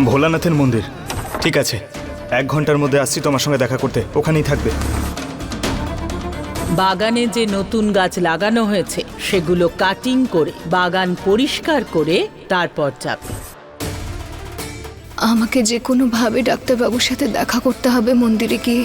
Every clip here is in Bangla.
ভোলানাথের মন্দির। ঠিক আছে। এক ঘণ্টার মধ্যে আসছি তোমার সঙ্গে দেখা করতে। ওখানেই থাকবে। বাগানে যে নতুন গাছ লাগানো হয়েছে সেগুলো কাটিং করে বাগান পরিষ্কার করে তারপর যাবে। আমাকে যে কোনোভাবে ডাক্তারবাবুর সাথে দেখা করতে হবে মন্দিরে গিয়ে।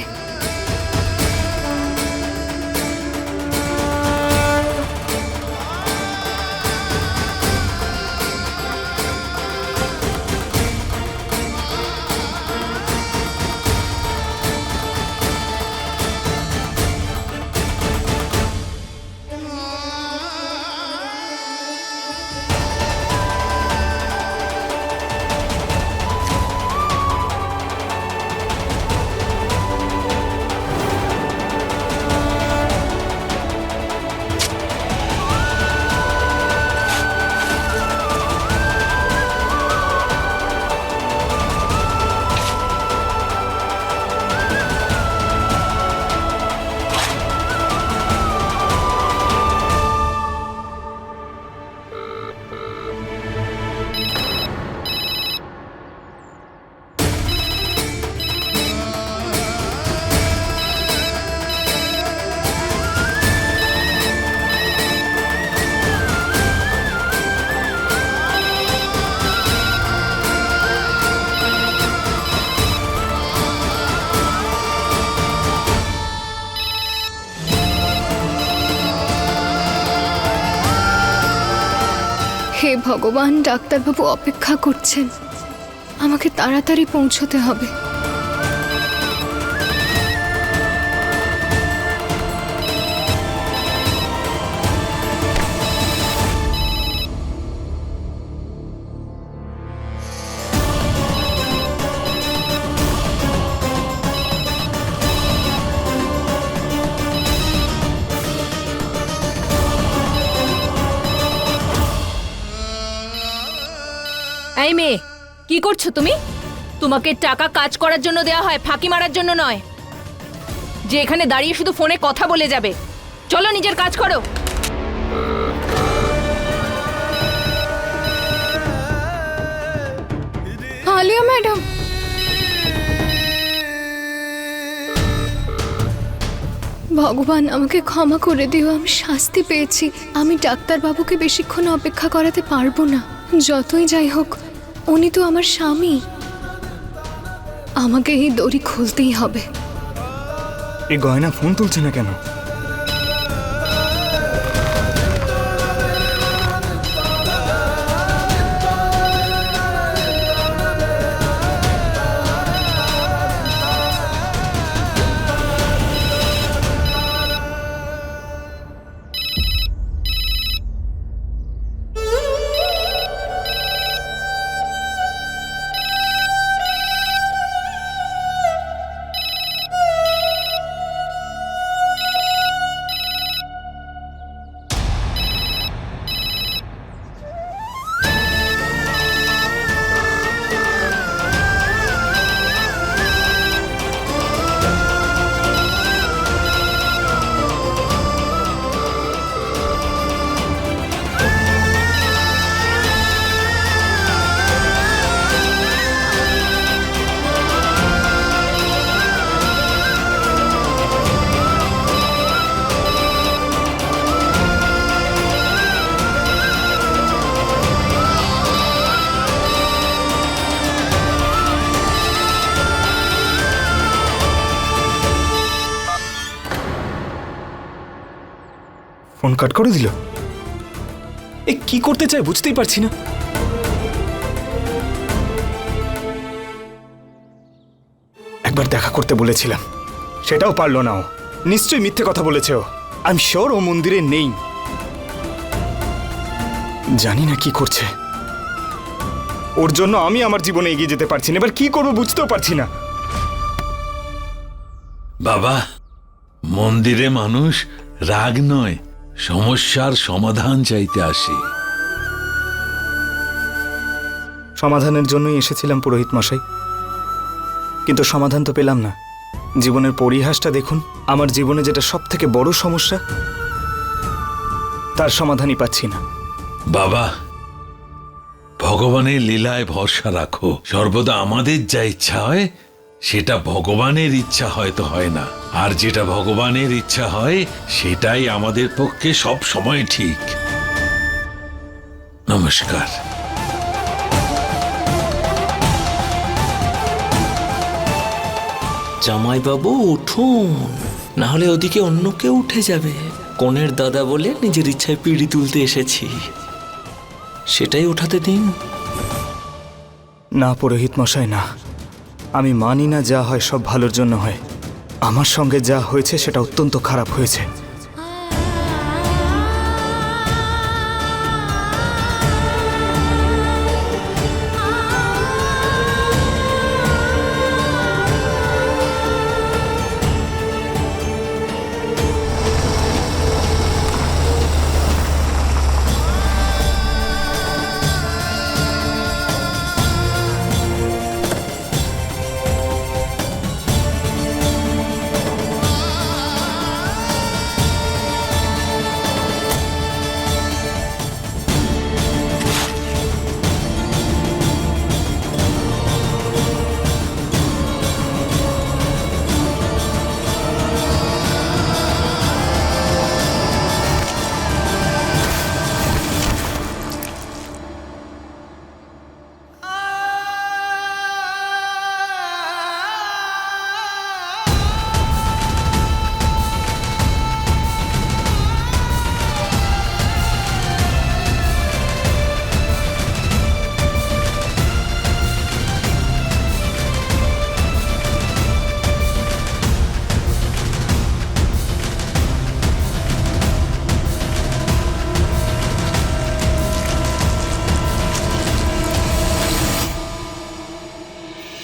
ভগবান ডাক্তারবাবু অপেক্ষা করছেন। আমাকে তাড়াতাড়ি পৌঁছতে হবে। এই মেয়ে, কি করছ তুমি? তোমাকে টাকা কাজ করার জন্য দেওয়া হয়, ফাঁকি মারার জন্য নয়। যে এখানে দাঁড়িয়ে শুধু ফোনে কথা বলে যাবে। চলো নিজের কাজ করো। আলিয়া ম্যাডাম। ভগবান, আমাকে ক্ষমা করে দিও, আমি শাস্তি পেয়েছি। আমি ডাক্তারবাবুকে বেশিক্ষণ অপেক্ষা করাতে পারব না। যতই যাই হোক উনি তো আমার স্বামী। আমাকে এই দড়ি খুলতেই হবে। এই গয়না ফোন তুলছে না কেন? কাট করে দিল। এ কি করতে চায় বুঝতেই পারছি না। একবার দেখা করতে বলেছিলাম। সেটাও পারল না ও। নিশ্চয়ই মিথ্যে কথা বলেছে ও। আমি শিওর ও মন্দিরে নেই। জানি না কি করছে। ওর জন্য আমি আমার জীবনে এগিয়ে যেতে পারছি না। এবার কি করব বুঝতেও পারছি না। বাবা, মন্দিরে মানুষ রাগ নয়। সমস্যার সমাধান চাইতে আসে। সমাধানের জন্যই এসেছিলাম পুরোহিত মশাই। কিন্তু সমাধান তো পেলাম না। জীবনের পরিহাসটা দেখুন আমার জীবনে যেটা সব থেকে বড় সমস্যা তার সমাধানই পাচ্ছি না। বাবা ভগবানের লীলায় ভরসা রাখো। সর্বদা আমাদের যা ইচ্ছা হয় সেটা ভগবানের ইচ্ছা হয়তো হয় না। আর যেটা ভগবানের ইচ্ছা হয় সেটাই আমাদের পক্ষে সব সময় ঠিক। নমস্কার। জামাইবাবু উঠুন। না হলে ওদিকে অন্য কেউ উঠে যাবে। কনের দাদা বলে নিজের ইচ্ছায় পিড়ি তুলতে এসেছি। সেটাই উঠাতে দিন। না পুরোহিত মশাই না। আমি মানি না যা হয় সব ভালোর জন্য হয়। আমার সঙ্গে যা হয়েছে সেটা অত্যন্ত খারাপ হয়েছে।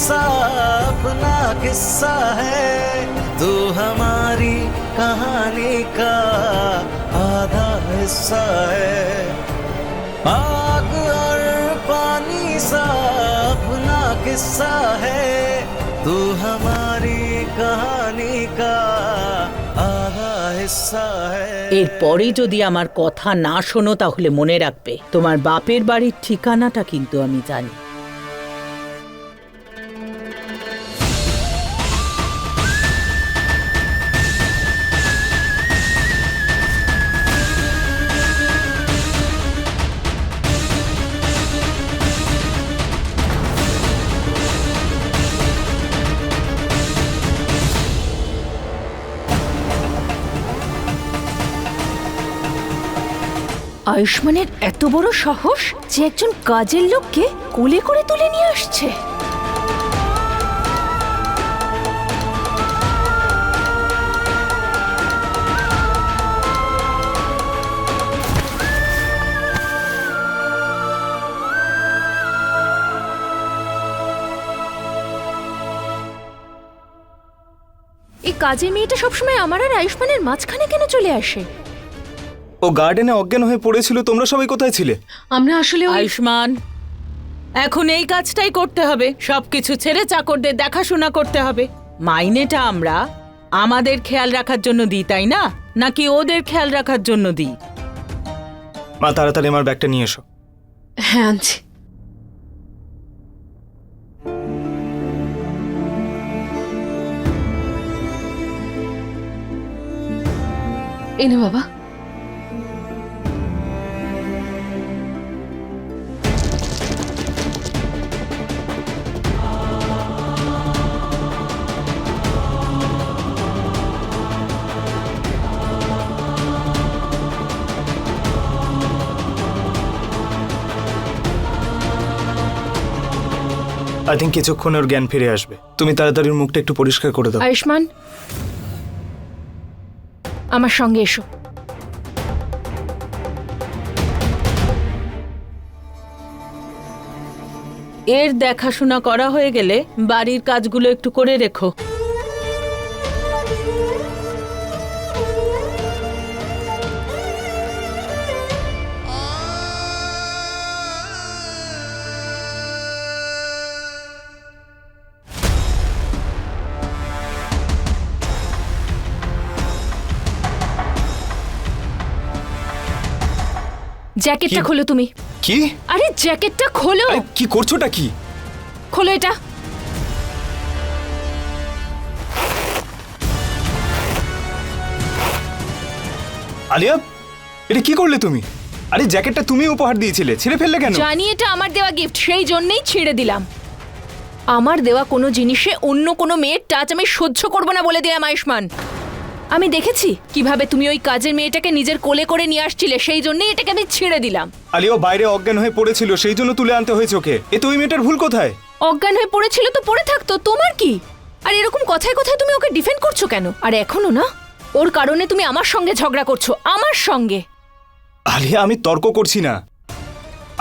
पानी सा अपना किस्सा है तू हमारी कहानी का आधा हिस्सा है आग और पानी सा अपना किस्सा है तू हमारी कहानी का आधा हिस्सा है এরপরে যদি আমার কথা না শোনো তাহলে মনে রাখবে তোমার বাপের বাড়ির ঠিকানাটা কিন্তু আমি জানি আয়ুষ্মানের এত বড় সাহস যে একজন কাজের লোককে কোলে করে তুলে নিয়ে আসছে। এই কাজের মেয়েটা সবসময় আমার আর আয়ুষ্মানের মাঝখানে কেন চলে আসে? ও গার্ডেনে অজ্ঞান হয়ে পড়েছিল তোমরা সবাই কোথায় ছিলে? আমরা আসলে ওই আয়ুষ্মান এখন এই কাজটাই করতে হবে। সবকিছু ছেড়ে চাকরদের দেখাশোনা করতে হবে। মাইনেটা আমরা আমাদের খেয়াল রাখার জন্য দিই তাই না? নাকি ওদের খেয়াল রাখার জন্য দিই? মা তাড়াতাড়ি আমার ব্যাগটা নিয়ে এসো। হ্যাঁ আনছি। এনে বাবা। আই থিঙ্ক কিছুক্ষণে ওর জ্ঞান ফিরে আসবে। তুমি তাড়াতাড়ি ওর মুখটা একটু পরিষ্কার করে দাও। আয়ুষ্মান আমার সঙ্গে এসো। এর দেখাশোনা করা হয়ে গেলে বাড়ির কাজগুলো একটু করে রেখো। জ্যাকেটটা কি? খোলো তুমি। কি? আরে জ্যাকেটটা খোলো। আরে কি করছোটা কি? খোলো এটা। আলিয়া এটা কি করলে তুমি? আরে জ্যাকেটটা তুমি উপহার দিয়েছিলে ছেড়ে ফেললে কেন? জানি এটা আমার দেওয়া গিফট সেই জন্যই ছিঁড়ে দিলাম। আমার দেওয়া কোনো জিনিসে অন্য কোনো মেয়ের টাচ আমি সহ্য করব না বলে দিলাম আয়ুষ্মান। আমি দেখেছি। কীভাবে তুমি ওই কাজের মেয়েটাকে নিজের কোলে করে নিয়ে আসছিলে সেই জন্যই এটাকে আমি ছেড়ে দিলাম। আলিয়া ও বাইরে অজ্ঞান হয়ে পড়েছিল সেই জন্য তুলে আনতে হয়েছে ওকে। এ তো ওই মেয়েটার ভুল কোথায়? অজ্ঞান হয়ে পড়েছিল তো পড়ে থাকতো তোমার কি? আর এরকম কথায় কথায় তুমি ওকে ডিফেন্ড করছ কেন? আর এখনও না? ওর কারণে তুমি আমার সঙ্গে ঝগড়া করছ আমার সঙ্গে। আলিয়া আমি তর্ক করছি না।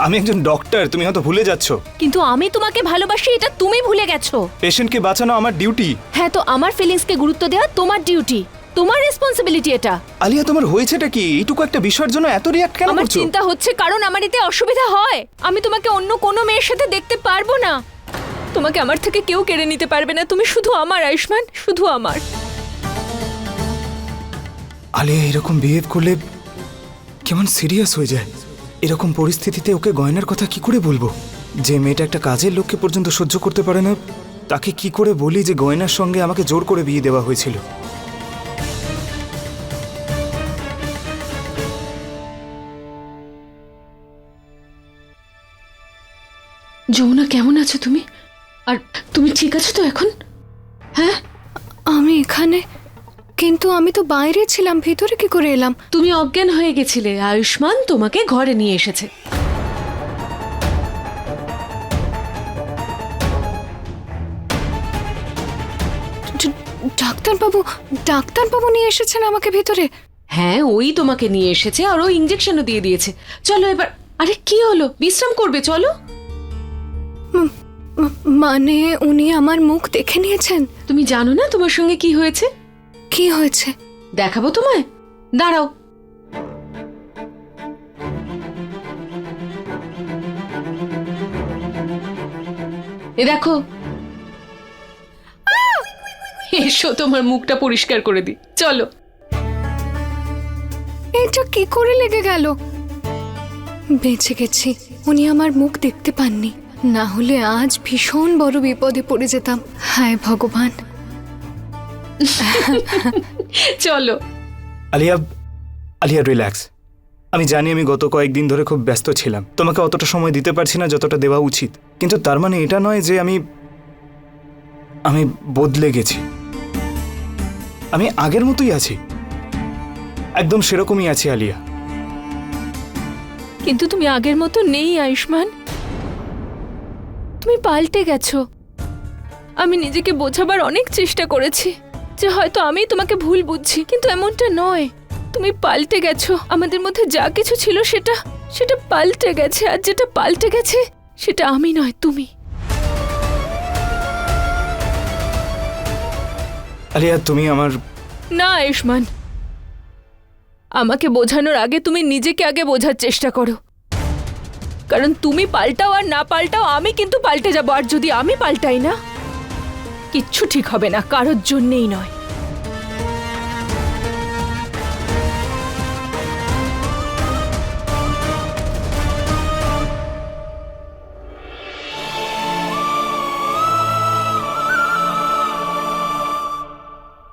আমি একজন ডক্টর তুমি হয়তো ভুলে যাচ্ছ। কিন্তু আমি তোমাকে ভালোবাসি এটা তুমি ভুলে গেছো। পেশেন্টকে বাঁচানো আমার ডিউটি হ্যাঁ তো আমার ফিলিংসকে গুরুত্ব দেওয়া তোমার ডিউটি তোমার রেসপন্সিবিলিটি এটা। আলিয়া তোমার হয়েছেটা কি? এইটুকু একটা বিষয়ের জন্য এত রিয়াক্ট কেন আমার করছ? চিন্তা হচ্ছে কারণ আমার এতে অসুবিধা হয়। আমি তোমাকে অন্য কোনো মেয়ের সাথে দেখতে পারব না। তোমাকে আমার থেকে কেউ কেড়ে নিতে পারবে না। তুমি শুধু আমার আয়ুষ্মান শুধু আমার। আলিয়া এরকম বিহেভ করলে কেমন সিরিয়াস হয়ে যায়? এরকম পরিস্থিতিতে ওকে গয়নার কথা কি করে বলব? যে মেয়েটা একটা কাজের লোককে পর্যন্ত সহ্য করতে পারে না তাকে কি করে বলি যে গয়নার সঙ্গে আমাকে জোর করে বিয়ে দেওয়া হয়েছিল? যমুনা কেমন আছো তুমি? আর তুমি ঠিক আছো তো এখন? হ্যাঁ? আমি এখানে কিন্তু আমি তো বাইরে ছিলাম ভিতরে কি করে এলাম? তুমি অজ্ঞান হয়ে গেছিলে আয়ুষ্মান তোমাকে ঘরে নিয়ে এসেছে। ডাক্তারবাবু ডাক্তারবাবু নিয়ে এসেছেন আমাকে ভিতরে? হ্যাঁ ওই তোমাকে নিয়ে এসেছে আর ও ইঞ্জেকশনও দিয়ে দিয়েছে। চলো এবার আরে কি হলো? বিশ্রাম করবে চলো। মানে উনি আমার মুখ দেখে নিয়েছেন? তুমি জানো না তোমার সঙ্গে কি হয়েছে? কি হয়েছে? দেখাবো তোমায়? দাঁড়াও। এ দেখো। এসো তোমার মুখটা পরিষ্কার করে দিই। চলো। এটা কি করে লেগে গেল? বেঁচে গেছি উনি আমার মুখ দেখতে পাননি। না হলে আজ ভীষণ বড় বিপদে পড়ে যেতাম। হায় ভগবান। চলো। আলিয়া আলিয়া রিল্যাক্স আমি জানি আমি গত কয়েকদিন ধরে খুব ব্যস্ত ছিলাম। তোমাকে অতটা সময় দিতে পারছি না যতটা দেওয়া উচিত। কিন্তু তার মানে এটা নয় যে আমি আমি বদলে গেছি। আমি আগের মতোই আছি। একদম সেরকমই আছি আলিয়া। কিন্তু তুমি আগের মতো নেই আয়ুষ্মান। তুমি পাল্টে গেছো। আমি নিজেকে বোঝাবার অনেক চেষ্টা করেছি যে হয়তো আমি তোমাকে ভুল বুঝছি কিন্তু এমনটা নয়। তুমি পাল্টে গেছো। আমাদের মধ্যে যা কিছু ছিল সেটা সেটা পাল্টে গেছে আর যেটা পাল্টে গেছে সেটা আমি নয় তুমি। আলিয়া তুমি আমার না আয়ুষ্মান। আমাকে বোঝানোর আগে তুমি নিজেকে আগে বোঝার চেষ্টা করো। কারণ তুমি পাল্টাও আর না পাল্টাও, আমি কিন্তু পাল্টে যাব, আর যদি আমি পাল্টাই না, কিচ্ছু ঠিক হবে না, কারোর জন্যেই নয়।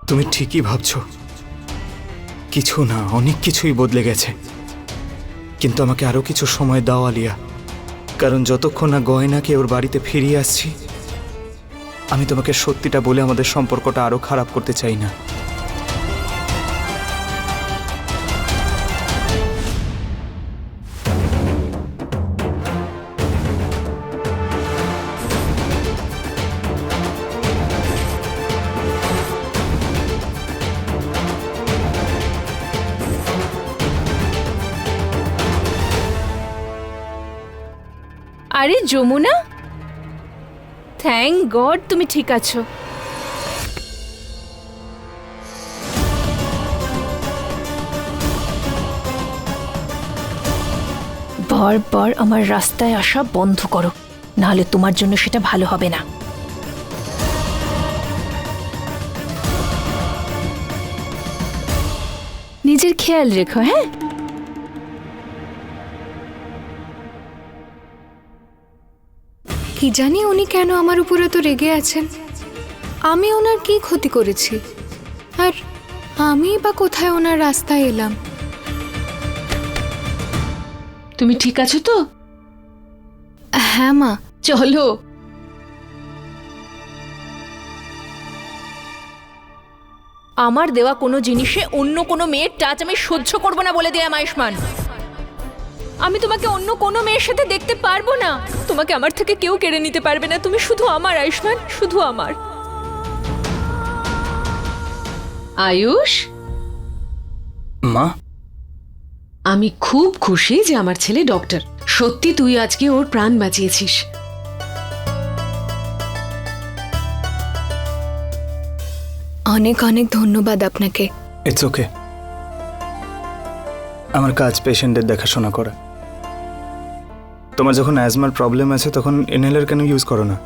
তুমি ঠিকই ভাবছ। কিছু না, অনেক কিছুই বদলে গেছে। কিন্তু আমাকে আরও কিছু সময় দাও, আলিয়া। কারণ যতক্ষণ না গয়নাকে ওর বাড়িতে ফিরিয়ে আসছি, আমি তোমাকে সত্যিটা বলে আমাদের সম্পর্কটা আরও খারাপ করতে চাই না। যমুনা? থ্যাংক গড তুমি ঠিক আছো। বারবার আমার রাস্তায় আসা বন্ধ করো নাহলে তোমার জন্য সেটা ভালো হবে না। নিজের খেয়াল রেখো হ্যাঁ? কি জানি উনি কেন আমার উপরে তো রেগে আছেন। আমি ওনার কি ক্ষতি করেছি? আর আমি বা কোথায় ওনার রাস্তায় এলাম? তুমি ঠিক আছো তো? হ্যাঁ মা। চলো। আমার দেওয়া কোনো জিনিসে অন্য কোনো মেয়ের টাচ আমি সহ্য করব না বলে দিলাম আয়ুষ্মান আমি তোমাকে অন্য কোনো মেয়ের সাথে দেখতে পারব না। তোমাকে আমার থেকে কেউ কেড়ে নিতে পারবে না। তুমি শুধু আমার আয়ুষ্মান শুধু আমার। আয়ুষ? মা? আমি খুব খুশি যে আমার ছেলে ডক্টর। সত্যি তুই আজকে ওর প্রাণ বাঁচিয়েছিস। অনেক অনেক ধন্যবাদ আপনাকে। ইটস ওকে আমার কাজ পেশেন্টের দেখাশোনা করা। তোমার যখন অ্যাজমার প্রবলেম আছে তখন ইনহেলার কেন ইউজ করো না?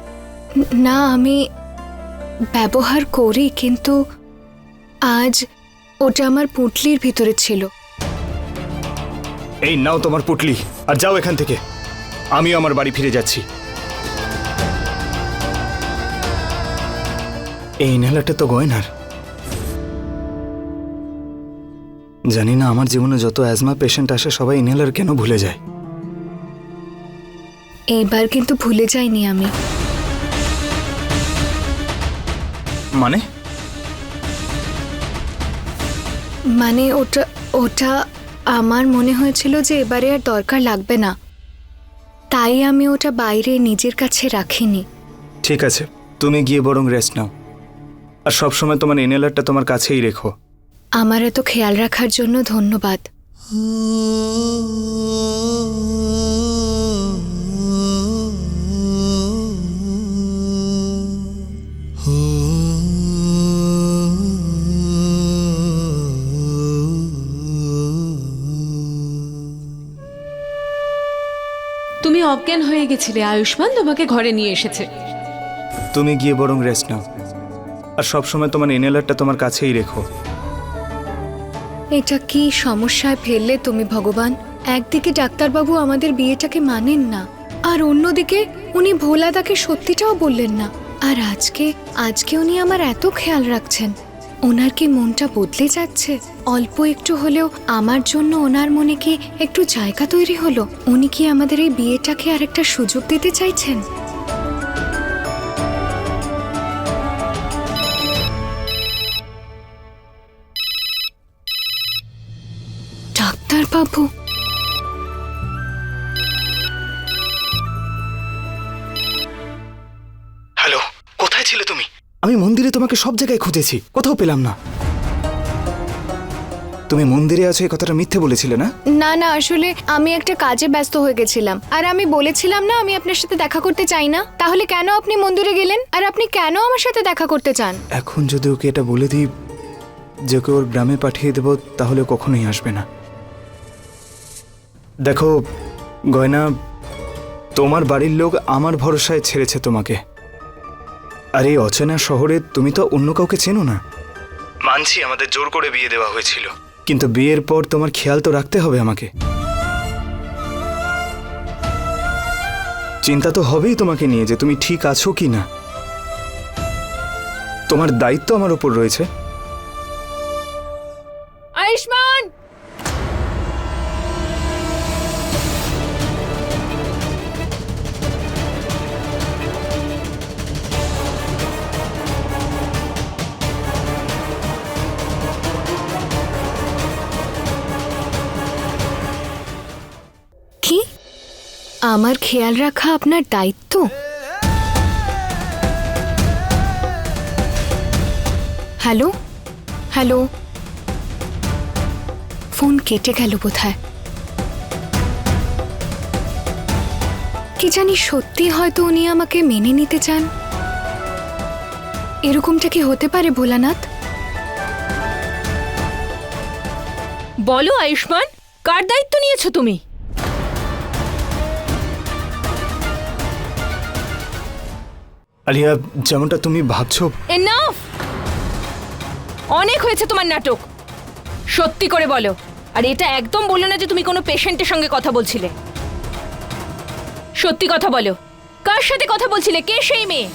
না আমি ব্যবহার করি কিন্তু আজ ওটা আমার পুঁটলির ভিতরে ছিল। এই নাও তোমার পুটলি আর যাও এখান থেকে। আমিও আমার বাড়ি ফিরে যাচ্ছি। এই ইনহেলারটা তো গয়নার। জানি না আমার জীবনে যত অ্যাজমা পেশেন্ট আসে সবাই ইনহেলার কেন ভুলে যায়? এইবার কিন্তু ভুলে যাইনি আমি। মানে? মানে ওটা ওটা আমার মনে হয়েছিল যে এবারে আর দরকার লাগবে না। তাই আমি ওটা বাইরে নিজের কাছে রাখিনি। ঠিক আছে তুমি গিয়ে বরং রেস্ট নাও। আর সবসময় তোমার ইনহেলারটা তোমার কাছেই রেখো। আমার এত খেয়াল রাখার জন্য ধন্যবাদ। অজ্ঞান হয়ে গেছিলে আয়ুষ্মান তোমাকে ঘরে নিয়ে এসেছে। তুমি গিয়ে বরং রেস্ট নাও। আর সবসময় তোমার ইনহেলারটা তোমার কাছেই রেখো। এটা কি সমস্যায় ফেললে তুমি ভগবান? একদিকে ডাক্তারবাবু আমাদের বিয়েটাকে মানেন না আর অন্যদিকে উনি ভোলাদাকে সত্যিটাও বললেন না। আর আজকে আজকে উনি আমার এত খেয়াল রাখছেন। ওনার কি মনটা বদলে যাচ্ছে? অল্প একটু হলেও আমার জন্য ওনার মনে কি একটু জায়গা তৈরি হলো? উনি কি আমাদের এই বিয়েটাকে আর একটা সুযোগ দিতে চাইছেন? ডাক্তারবাবু আমি মন্দিরে তোমাকে সব জায়গায় খুঁজেছি কোথাও পেলাম না। তুমি মন্দিরে আছো এই কথাটা মিথ্যে বলেছিলে না? না না আসলে আমি একটা কাজে ব্যস্ত হয়ে গেছিলাম। আর আমি বলেছিলাম না আমি আপনার সাথে দেখা করতে চাই না। তাহলে কেন আপনি মন্দিরে গেলেন? আর আপনি কেন আমার সাথে দেখা করতে চান? এখন যদি ওকে এটা বলে দিই যে ওকে ওর গ্রামে পাঠিয়ে দেবো তাহলে কখনোই আসবে না। দেখো গয়না তোমার বাড়ির লোক আমার ভরসায় ছেড়েছে তোমাকে। আর এই অচেনা শহরে তুমি তো অন্য কাউকে চেনো না। মানছি আমাদের জোর করে বিয়ে দেওয়া হয়েছিল। কিন্তু বিয়ের পর তোমার খেয়াল তো রাখতে হবে আমাকে। চিন্তা তো হবেই তোমাকে নিয়ে যে তুমি ঠিক আছো কি না। তোমার দায়িত্ব আমার উপর রয়েছে। আয়ুষ্মান! আমার খেয়াল রাখা আপনার দায়িত্ব। হ্যালো? হ্যালো? ফোন কেটে গেল বোধহয়। কি জানি সত্যি হয়তো উনি আমাকে মেনে নিতে চান। এরকমটা কি হতে পারে ভোলানাথ? বলো আয়ুষ্মান, কার দায়িত্ব নিয়েছো তুমি? আলিয়া, যেমনটা তুমি ভাবছ। এনাফ অনেক হয়েছে তোমার নাটক। সত্যি করে বলো। আর এটা একদম বলল না যে তুমি কোনো পেশেন্টের সঙ্গে কথা বলছিলে। সত্যি কথা বলো। কার সাথে কথা বলছিলে? কে সেই মেয়ে?